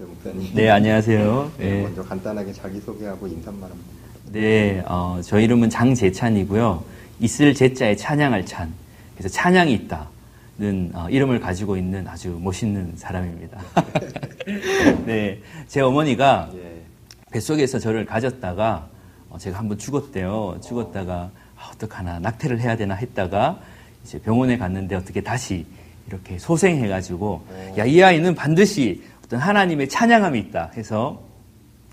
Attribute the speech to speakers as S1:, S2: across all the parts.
S1: 안녕하세요, 목사님.
S2: 네, 안녕하세요.
S1: 네,
S2: 네,
S1: 먼저 간단하게 자기소개하고 인사만 한번.
S2: 네 어, 저 이름은 장재찬이고요. 있을 제자에 찬양할 찬. 그래서 찬양이 있다는 어, 이름을 가지고 있는 아주 멋있는 사람입니다. 네, 제 어머니가
S1: 예.
S2: 뱃속에서 저를 가졌다가 어, 제가 한번 죽었대요. 죽었다가 아, 어떡하나 낙태를 해야 되나 했다가 이제 병원에 갔는데 어떻게 다시 이렇게 소생해가지고 야 이 아이는 반드시 어떤 하나님의 찬양함이 있다 해서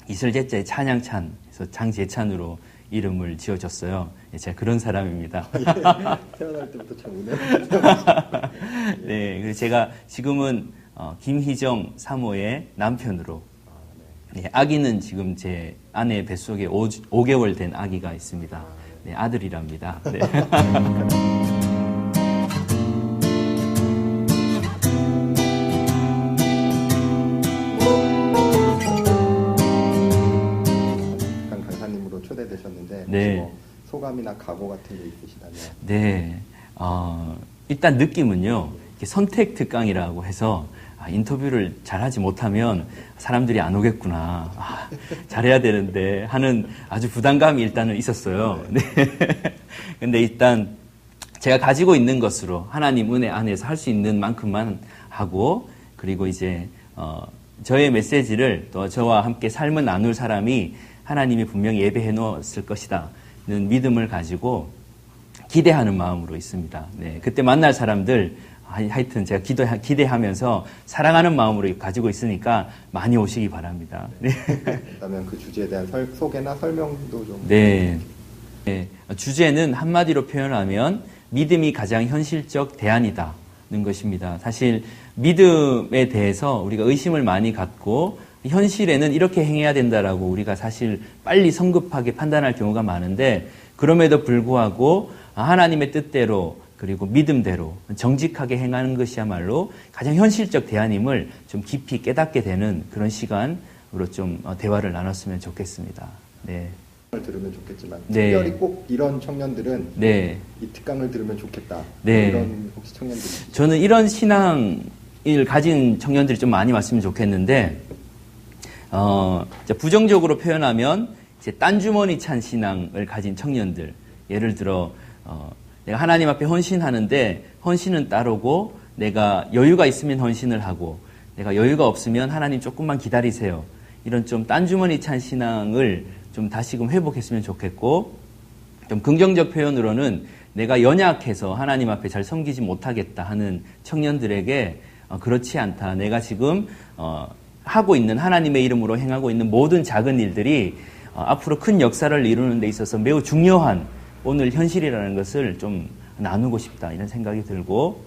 S2: 이슬제자의 찬양찬 해서 장재찬으로 이름을 지어줬어요. 예, 제가 그런 사람입니다.
S1: 태어날 때부터 참 운해.
S2: 네, 그래서 제가 지금은 어, 김희정 사모의 남편으로 네, 아기는 지금 제 아내 뱃속에 5, 5개월 된 아기가 있습니다. 네, 아들이랍니다. 네. 네.
S1: 뭐 소감이나 각오 같은 게 있으시다면
S2: 네, 어, 일단 느낌은요, 선택 특강이라고 해서 아, 인터뷰를 잘하지 못하면 사람들이 안 오겠구나. 아, 잘해야 되는데 하는 아주 부담감이 일단은 있었어요. 네. 근데 일단 제가 가지고 있는 것으로 하나님 은혜 안에서 할 수 있는 만큼만 하고 그리고 이제 어, 저의 메시지를 또 저와 함께 삶을 나눌 사람이 하나님이 분명히 예배해 놓았을 것이다 는 믿음을 가지고 기대하는 마음으로 있습니다. 네, 그때 만날 사람들 하- 하여튼 제가 기도 기대하면서 사랑하는 마음으로 가지고 있으니까 많이 오시기 바랍니다. 네.
S1: 그다면 그 주제에 대한 설- 소개나 설명도 좀.
S2: 네. 네. 주제는 한마디로 표현하면 믿음이 가장 현실적 대안이다는 것입니다. 사실 믿음에 대해서 우리가 의심을 많이 갖고 현실에는 이렇게 행해야 된다라고 우리가 사실 빨리 성급하게 판단할 경우가 많은데 그럼에도 불구하고 하나님의 뜻대로 그리고 믿음대로 정직하게 행하는 것이야말로 가장 현실적 대안임을 좀 깊이 깨닫게 되는 그런 시간으로 좀 어, 대화를 나눴으면 좋겠습니다. 네.
S1: 을 들으면 좋겠지만
S2: 네.
S1: 특별히 꼭 이런 청년들은
S2: 네.
S1: 이 특강을 들으면 좋겠다.
S2: 네.
S1: 이런 혹시 있으시죠?
S2: 저는 이런 신앙을 가진 청년들이 좀 많이 왔으면 좋겠는데, 어, 부정적으로 표현하면 이제 딴주머니 찬 신앙을 가진 청년들. 예를 들어, 어, 내가 하나님 앞에 헌신하는데 헌신은 따르고 내가 여유가 있으면 헌신을 하고 내가 여유가 없으면 하나님 조금만 기다리세요. 이런 좀 딴주머니 찬 신앙을 좀 다시금 회복했으면 좋겠고, 좀 긍정적 표현으로는 내가 연약해서 하나님 앞에 잘 섬기지 못하겠다 하는 청년들에게 어, 그렇지 않다. 내가 지금 어, 하고 있는 하나님의 이름으로 행하고 있는 모든 작은 일들이 어, 앞으로 큰 역사를 이루는 데 있어서 매우 중요한 오늘 현실이라는 것을 좀 나누고 싶다 이런 생각이 들고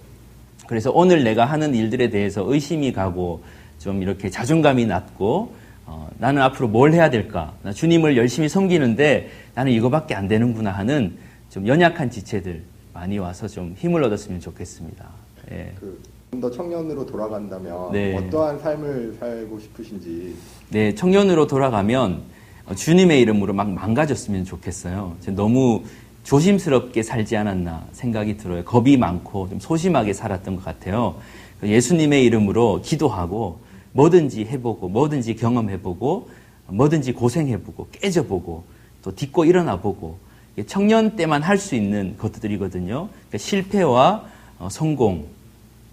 S2: 그래서 오늘 내가 하는 일들에 대해서 의심이 가고 좀 이렇게 자존감이 낮고 어, 나는 앞으로 뭘 해야 될까? 나 주님을 열심히 섬기는데 나는 이거밖에 안 되는구나 하는 좀 연약한 지체들 많이 와서 좀 힘을 얻었으면 좋겠습니다. 예.
S1: 그 좀 더 청년으로 돌아간다면
S2: 네.
S1: 어떠한 삶을 살고 싶으신지
S2: 네, 청년으로 돌아가면 어, 주님의 이름으로 막 망가졌으면 좋겠어요. 너무 조심스럽게 살지 않았나 생각이 들어요. 겁이 많고 좀 소심하게 살았던 것 같아요. 예수님의 이름으로 기도하고 뭐든지 해보고 뭐든지 경험해보고 뭐든지 고생해보고 깨져보고 또 딛고 일어나보고 청년 때만 할 수 있는 것들이거든요. 그러니까 실패와 어, 성공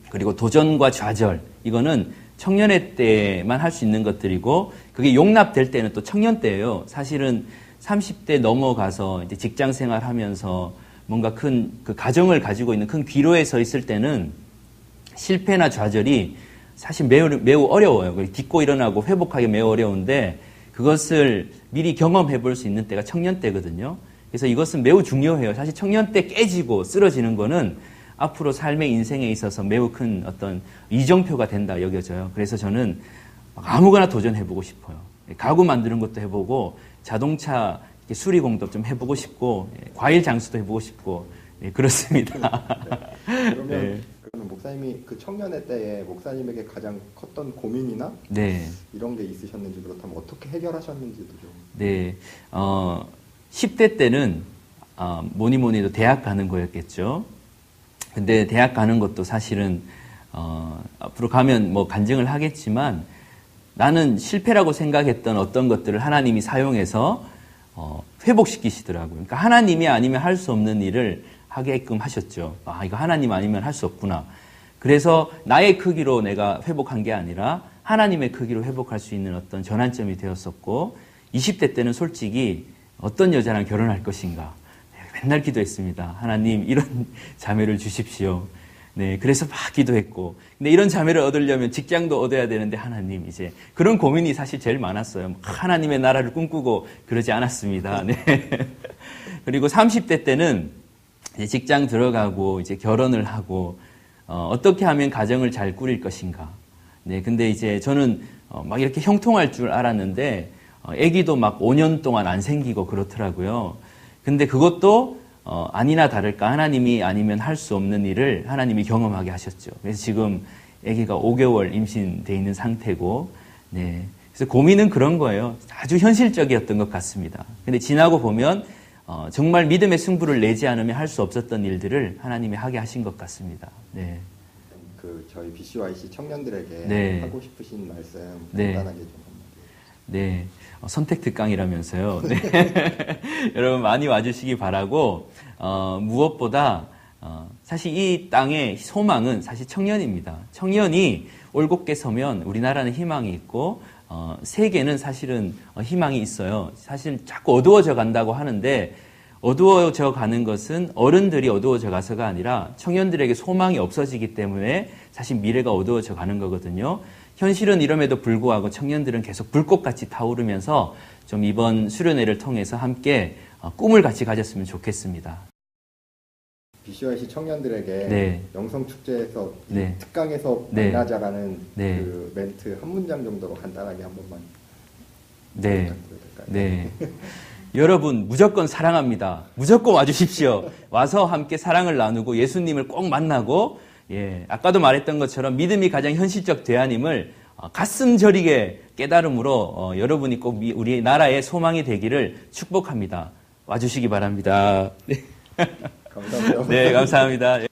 S2: 그리고 도전과 좌절 이거는 청년의 때만 할 수 있는 것들이고 그게 용납될 때는 또 청년 때예요. 사실은 30대 넘어가서 이제 직장 생활하면서 뭔가 큰 그 가정을 가지고 있는 큰 귀로에 서 있을 때는 실패나 좌절이 사실 매우 매우 어려워요. 딛고 일어나고 회복하기 매우 어려운데 그것을 미리 경험해 볼 수 있는 때가 청년 때거든요. 그래서 이것은 매우 중요해요. 사실 청년 때 깨지고 쓰러지는 거는 앞으로 삶의 인생에 있어서 매우 큰 어떤 이정표가 된다 여겨져요. 그래서 저는 아무거나 도전해보고 싶어요. 가구 만드는 것도 해보고 자동차 수리공도 좀 해보고 싶고 예, 과일 장수도 해보고 싶고 예, 그렇습니다.
S1: 그러면
S2: 네.
S1: 그러면 목사님이 그 청년의 때에 목사님에게 가장 컸던 고민이나
S2: 네.
S1: 이런 게 있으셨는지 그렇다면 어떻게 해결하셨는지도 좀
S2: 네, 어, 10대 때는 어, 뭐니 뭐니 해도 대학 가는 거였겠죠. 근데 대학 가는 것도 사실은 어, 앞으로 가면 뭐 간증을 하겠지만 나는 실패라고 생각했던 어떤 것들을 하나님이 사용해서 어, 회복시키시더라고요. 그러니까 하나님이 아니면 할 수 없는 일을 하게끔 하셨죠. 아, 이거 하나님 아니면 할 수 없구나. 그래서 나의 크기로 내가 회복한 게 아니라 하나님의 크기로 회복할 수 있는 어떤 전환점이 되었었고 20대 때는 솔직히 어떤 여자랑 결혼할 것인가 맨날 기도했습니다. 하나님 이런 자매를 주십시오. 네, 그래서 막 기도했고. 근데 이런 자매를 얻으려면 직장도 얻어야 되는데 하나님 이제 그런 고민이 사실 제일 많았어요. 하나님의 나라를 꿈꾸고 그러지 않았습니다. 네. 그리고 30대 때는 직장 들어가고 이제 결혼을 하고 어, 떻게 하면 가정을 잘 꾸릴 것인가. 네, 근데 이제 저는 어, 막 이렇게 형통할 줄 알았는데 어, 아기도 막 5년 동안 안 생기고 그렇더라고요. 근데 그것도 어, 아니나 다를까 하나님이 아니면 할 수 없는 일을 하나님이 경험하게 하셨죠. 그래서 지금 아기가 5개월 임신돼 있는 상태고, 네. 그래서 고민은 그런 거예요. 아주 현실적이었던 것 같습니다. 근데 지나고 보면 어, 정말 믿음의 승부를 내지 않으면 할 수 없었던 일들을 하나님이 하게 하신 것 같습니다. 네.
S1: 그 저희 BCYC 청년들에게
S2: 네.
S1: 하고 싶으신 말씀
S2: 네.
S1: 간단하게 좀.
S2: 네, 어, 선택 특강이라면서요. 네. 여러분 많이 와주시기 바라고 어, 무엇보다 어, 사실 이 땅의 소망은 사실 청년입니다. 청년이 올곧게 서면 우리나라는 희망이 있고 어, 세계는 사실은 어, 희망이 있어요. 사실 자꾸 어두워져 간다고 하는데 어두워져 가는 것은 어른들이 어두워져 가서가 아니라 청년들에게 소망이 없어지기 때문에 사실 미래가 어두워져 가는 거거든요. 현실은 이럼에도 불구하고 청년들은 계속 불꽃같이 타오르면서 좀 이번 수련회를 통해서 함께 어, 꿈을 같이 가졌으면 좋겠습니다.
S1: BCYC 청년들에게
S2: 네.
S1: 영성 축제에서 이
S2: 네.
S1: 특강에서
S2: 네.
S1: 만나자라는
S2: 네.
S1: 그 멘트 한 문장 정도로 간단하게 한 번만
S2: 네. 네. 여러분, 무조건 사랑합니다. 무조건 와주십시오. 와서 함께 사랑을 나누고 예수님을 꼭 만나고, 예, 아까도 말했던 것처럼 믿음이 가장 현실적 대안임을 어, 가슴 저리게 깨달음으로 어, 여러분이 꼭 미- 우리 나라의 소망이 되기를 축복합니다. 와주시기 바랍니다. 네,
S1: 감사합니다.
S2: 네 감사합니다. 예.